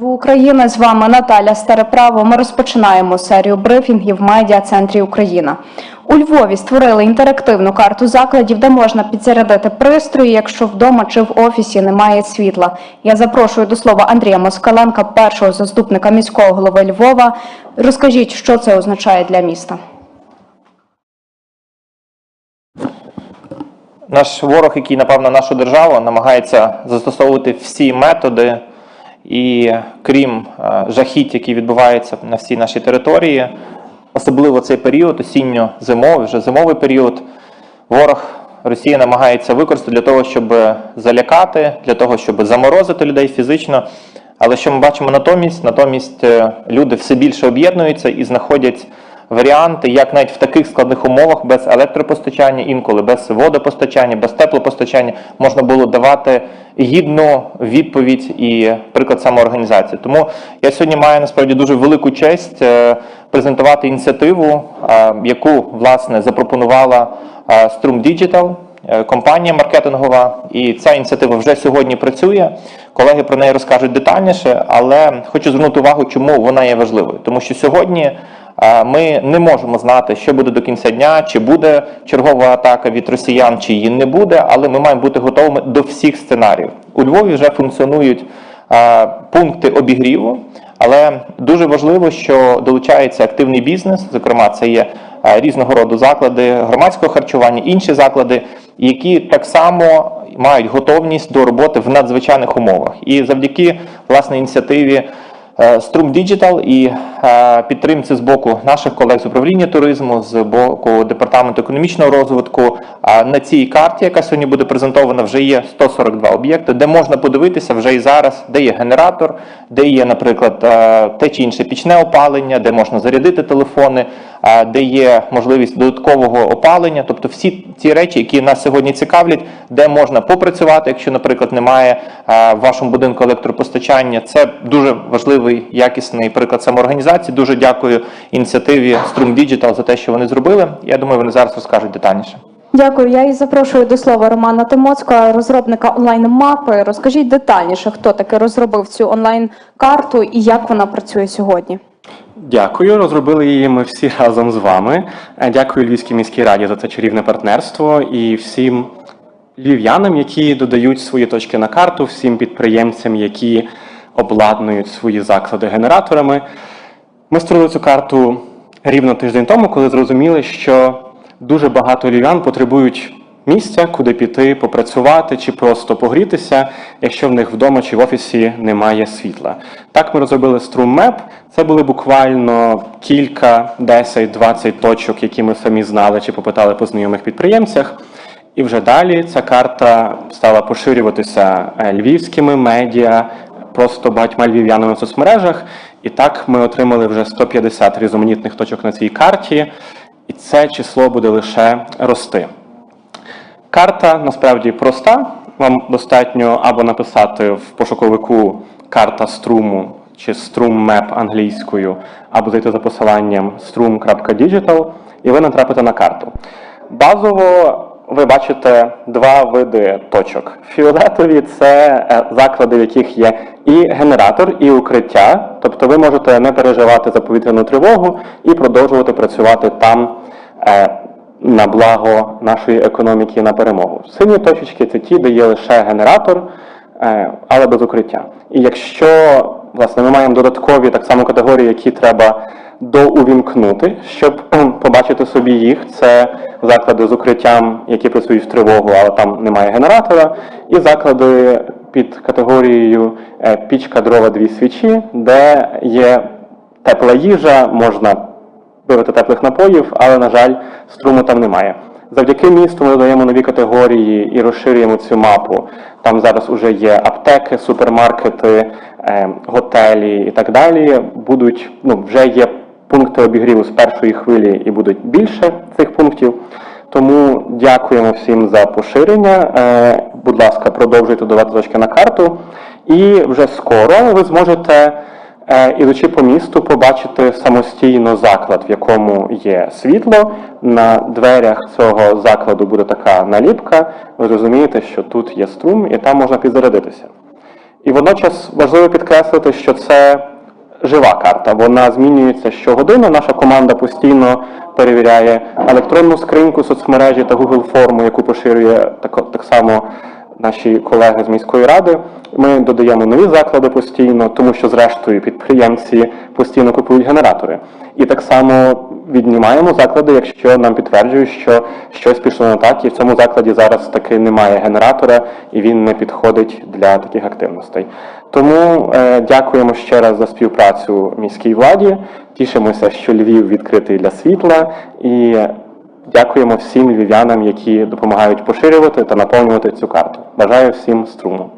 В Україні з вами Наталя Стареправо. Ми розпочинаємо серію брифінгів в медіа-центрі Україна. У Львові створили інтерактивну карту закладів, де можна підзарядити пристрої, якщо вдома чи в офісі немає світла. Я запрошую до слова Андрія Москаленка, першого заступника міського голови Львова. Розкажіть, що це означає для міста. Наш ворог, який напав на нашу державу, намагається застосовувати всі методи, і крім е, жахіть, які відбуваються на всій нашій території, особливо цей період, осінньо-зимовий, вже зимовий період, ворог Росія намагається використати для того, щоб залякати, для того, щоб заморозити людей фізично. Але що ми бачимо натомість? Натомість е, люди все більше об'єднуються і знаходять варіанти, як навіть в таких складних умовах без електропостачання, інколи без водопостачання, без теплопостачання можна було давати гідну відповідь і приклад самоорганізації. Тому я сьогодні маю насправді дуже велику честь е, презентувати ініціативу, е, яку власне запропонувала е, Strum Digital, е, компанія маркетингова, і ця ініціатива вже сьогодні працює. Колеги про неї розкажуть детальніше, але хочу звернути увагу, чому вона є важливою. Тому що сьогодні ми не можемо знати, що буде до кінця дня, чи буде чергова атака від росіян, чи її не буде, але ми маємо бути готовими до всіх сценаріїв. У Львові вже функціонують пункти обігріву, але дуже важливо, що долучається активний бізнес. Зокрема, це є різного роду заклади громадського харчування, інші заклади, які так само мають готовність до роботи в надзвичайних умовах. І завдяки власне ініціативі е, Strum Digital і е, підтримці з боку наших колег з управління туризму, з боку департаменту економічного розвитку. На цій карті, яка сьогодні буде презентована, вже є 142 об'єкти, де можна подивитися вже і зараз, де є генератор, де є, наприклад, е, те чи інше пічне опалення, де можна зарядити телефони, е, де є можливість додаткового опалення, тобто всі ті речі, які нас сьогодні цікавлять, де можна попрацювати, якщо, наприклад, немає е, в вашому будинку електропостачання. Це дуже важливий якісний приклад самоорганізації. Дуже дякую ініціативі Strum Digital за те, що вони зробили. Я думаю, вони зараз розкажуть детальніше. Дякую. Я і запрошую до слова Романа Тимоцького, розробника онлайн-мапи. Розкажіть детальніше, хто таки розробив цю онлайн-карту і як вона працює сьогодні. Дякую. Розробили її ми всі разом з вами. Е, Дякую Львівській міській раді за це чарівне партнерство і всім львів'янам, які додають свої точки на карту, всім підприємцям, які обладнують свої заклади генераторами. Ми створили цю карту рівно тиждень тому, коли зрозуміли, що дуже багато львів'ян потребують місця, куди піти, попрацювати чи просто погрітися, якщо в них вдома чи в офісі немає світла. Так ми розробили Map. Це були буквально кілька, 10, 20 точок, які ми самі знали чи попитали по знайомих підприємцях. І вже далі ця карта стала поширюватися е, львівськими медіа, просто багатьма львів'янами в соцмережах. І так ми отримали вже 150 різноманітних точок на цій карті, і це число буде лише рости. Карта насправді проста. Вам достатньо або написати в пошуковику карта струму чи Strum Map англійською, або зайти за посиланням strum.digital, і ви натрапите на карту. Базово ви бачите два види точок. Фіолетові це е, заклади, в яких є і генератор, і укриття. Тобто ви можете не переживати за повітряну тривогу і продовжувати працювати там е, на благо нашої економіки на перемогу. Сині точечки це ті, де є лише генератор, е, але без укриття. І якщо власне ми маємо додаткові так само категорії, які треба доувімкнути, щоб побачити собі їх, це заклади з укриттям, які працюють в тривогу, але там немає генератора, і заклади під категорією е, пічка дрова дві свічі, де є тепла їжа, можна випити теплих напоїв, але, на жаль, струму там немає. Завдяки місту ми додаємо нові категорії і розширюємо цю мапу. Там зараз уже є аптеки, супермаркети, е, готелі і так далі. Будуть, ну, вже є пункти обігріву з першої хвилі і будуть більше цих пунктів. Тому дякуємо всім за поширення. Е, будь ласка, продовжуйте додавати точки на карту. І вже скоро ви зможете Ідучи по місту, побачити самостійно заклад, в якому є світло. На дверях цього закладу буде така наліпка. Ви розумієте, що тут є струм, і там можна підзарядитися. І водночас важливо підкреслити, що це жива карта. Вона змінюється щогодини. Наша команда постійно перевіряє електронну скриньку соцмережі та Google форму, яку поширює так, так само наші колеги з міської ради. Ми додаємо нові заклади постійно, тому що зрештою підприємці постійно купують генератори. І так само віднімаємо заклади, якщо нам підтверджують, що щось пішло не так, і в цьому закладі зараз таки немає генератора, і він не підходить для таких активностей. Тому е, дякуємо ще раз за співпрацю міській владі. Тішимося, що Львів відкритий для світла, і дякуємо всім львів'янам, які допомагають поширювати та наповнювати цю карту. Бажаю всім струму.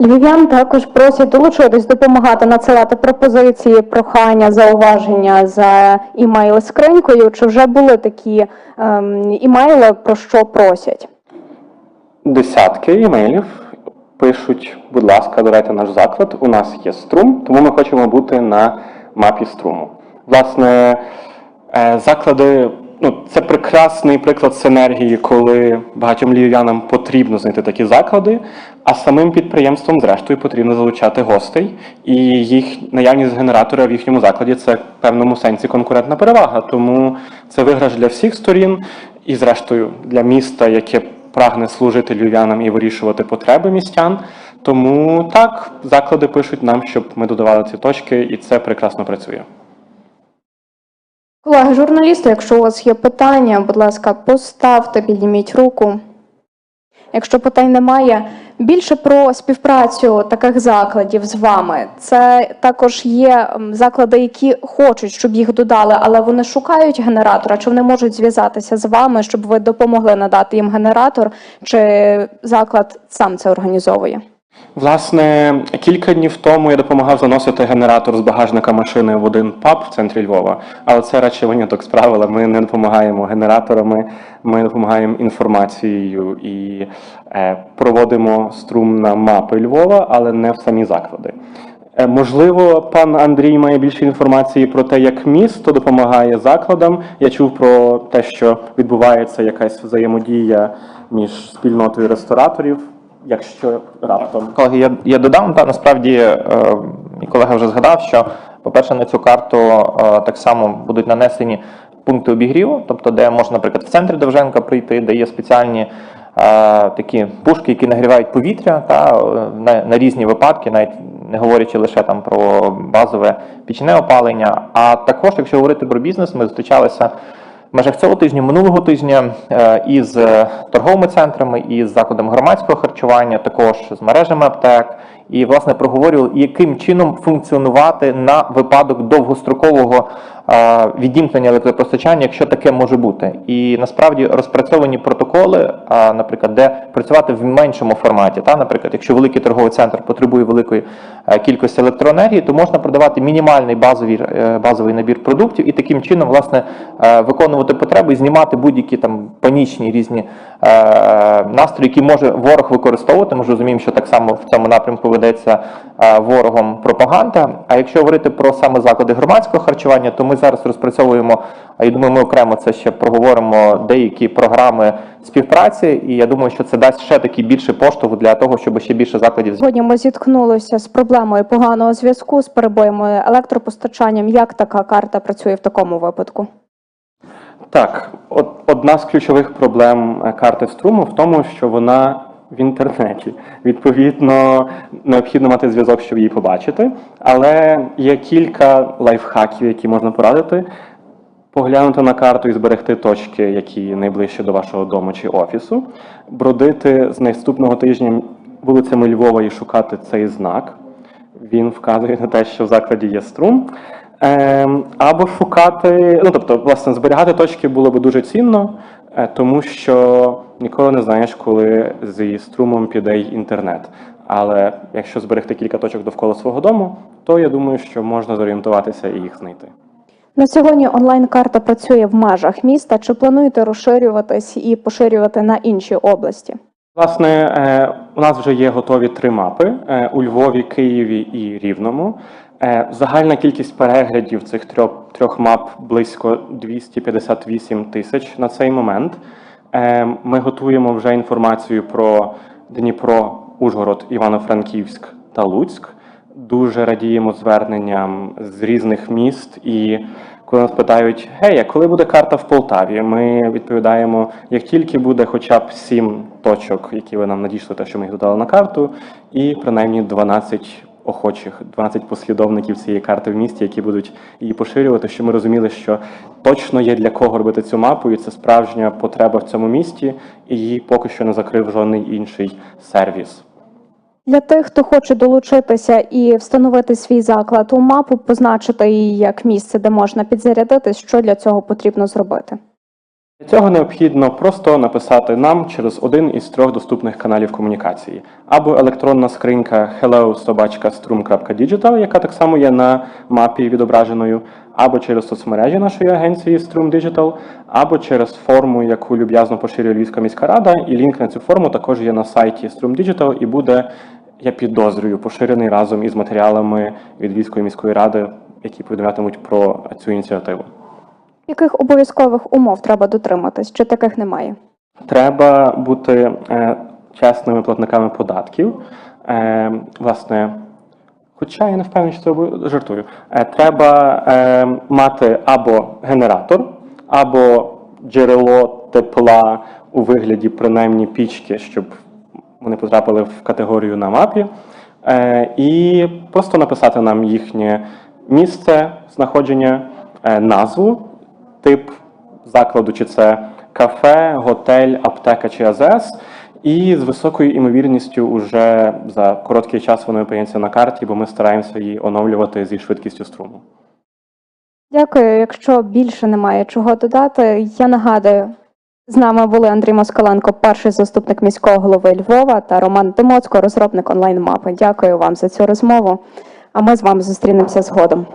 Львів'ян також просять долучитись, допомагати надсилати пропозиції, прохання, зауваження за імейл скринькою. Чи вже були такі ем, імейли, про що просять? десятки імейлів. Пишуть, будь ласка, додайте наш заклад. У нас є струм, тому ми хочемо бути на мапі струму. Власне, е, заклади, ну, це прекрасний приклад синергії, коли багатьом львів'янам потрібно знайти такі заклади, а самим підприємствам, зрештою, потрібно залучати гостей, і їх наявність генератора в їхньому закладі це в певному сенсі конкурентна перевага. Тому це виграш для всіх сторін, і, зрештою, для міста, яке прагне служити львів'янам і вирішувати потреби містян. Тому так, заклади пишуть нам, щоб ми додавали ці точки, і це прекрасно працює. Колеги журналісти, якщо у вас є питання, будь ласка, поставте, підніміть руку. Якщо питань немає, більше про співпрацю таких закладів з вами. Це також є заклади, які хочуть, щоб їх додали, але вони шукають генератора. Чи вони можуть зв'язатися з вами, щоб ви допомогли надати їм генератор, чи заклад сам це організовує? Власне, кілька днів тому я допомагав заносити генератор з багажника машини в один паб в центрі Львова, але це радше виняток з правила. Ми не допомагаємо генераторами, ми допомагаємо інформацією і е, проводимо струм на мапи Львова, але не в самі заклади. Е, Можливо, пан Андрій має більше інформації про те, як місто допомагає закладам. Я чув про те, що відбувається якась взаємодія між спільнотою рестораторів, якщо раптом. Колеги, я, я додам, та насправді е, мій колега вже згадав, що, по-перше, на цю карту е, так само будуть нанесені пункти обігріву, тобто, де можна, наприклад, в центрі Довженка прийти, де є спеціальні е, такі пушки, які нагрівають повітря та, на, на різні випадки, навіть не говорячи лише там про базове пічне опалення. А також, якщо говорити про бізнес, ми зустрічалися межах цього тижня, минулого тижня е, із е, торговими центрами, із закладами громадського харчування, також з мережами аптек, і власне проговорювали, яким чином функціонувати на випадок довгострокового відімкнення електропостачання, якщо таке може бути. І насправді розпрацьовані протоколи, наприклад, де працювати в меншому форматі. Та, наприклад, якщо великий торговий центр потребує великої е, кількості електроенергії, то можна продавати мінімальний базовий, е, базовий набір продуктів і таким чином власне е, виконувати потреби і знімати будь-які там панічні різні настрої, які може ворог використовувати. Ми ж розуміємо, що так само в цьому напрямку ведеться ворогом пропаганда. А якщо говорити про саме заклади громадського харчування, то ми зараз розпрацьовуємо. А я думаю, ми окремо це ще проговоримо деякі програми співпраці, і я думаю, що це дасть ще такий більший поштовх для того, щоб ще більше закладів Сьогодні ми зіткнулися з проблемою поганого зв'язку з перебоями електропостачанням. Як така карта працює в такому випадку? Так, одна з ключових проблем е, карти струму в тому, що вона в інтернеті. Відповідно, необхідно мати зв'язок, щоб її побачити. Але є кілька лайфхаків, які можна порадити. Поглянути на карту і зберегти точки, які найближче до вашого дому чи офісу, бродити з наступного тижня вулицями Львова і шукати цей знак. Він вказує на те, що в закладі є струм. Ем, або шукати, ну тобто, власне, зберігати точки було би дуже цінно, тому що ніколи не знаєш, коли зі струмом піде й інтернет. Але якщо зберегти кілька точок довкола свого дому, то я думаю, що можна зорієнтуватися і їх знайти. На сьогодні онлайн-карта працює в межах міста. Чи плануєте розширюватись і поширювати на інші області? Власне, е, у нас вже є готові три мапи е, у Львові, Києві і Рівному. Е, Загальна кількість переглядів цих трьох, трьох мап близько 258 тисяч на цей момент. Е, Ми готуємо вже інформацію про Дніпро, Ужгород, Івано-Франківськ та Луцьк. Дуже радіємо зверненням з різних міст. І коли нас питають, гей, а коли буде карта в Полтаві? Ми відповідаємо, як тільки буде хоча б сім точок, які ви нам надійшли, те, що ми їх додали на карту, і принаймні 12 охочих, 12 послідовників цієї карти в місті, які будуть її поширювати, що ми розуміли, що точно є для кого робити цю мапу, і це справжня потреба в цьому місті, і її поки що не закрив жодний інший сервіс. Для тих, хто хоче долучитися і встановити свій заклад у мапу, позначити її як місце, де можна підзарядитись, що для цього потрібно зробити. Для цього необхідно просто написати нам через один із трьох доступних каналів комунікації, або електронна скринька hello.strum.digital, яка так само є на мапі відображеною, або через соцмережі нашої агенції Strum Digital, або через форму, яку люб'язно поширює Львівська міська рада, і лінк на цю форму також є на сайті Strum Digital і буде, я підозрюю, поширений разом із матеріалами від Львівської міської ради, які повідомлятимуть про цю ініціативу. Яких обов'язкових умов треба дотриматись, чи таких немає? Треба бути е, чесними платниками податків. Е, власне, хоча я не впевнений, що це жартую. Е, треба е, мати або генератор, або джерело тепла у вигляді принаймні пічки, щоб вони потрапили в категорію на мапі. Е, і просто написати нам їхнє місце знаходження, е, назву, тип закладу, чи це кафе, готель, аптека чи АЗС. І з високою імовірністю уже за короткий час воно опиняться на карті, бо ми стараємося її оновлювати зі швидкістю струму. Дякую. Якщо більше немає чого додати, я нагадую, з нами були Андрій Москаленко, перший заступник міського голови Львова, та Роман Тимоцько, розробник онлайн-мапи. Дякую вам за цю розмову. А ми з вами зустрінемося згодом.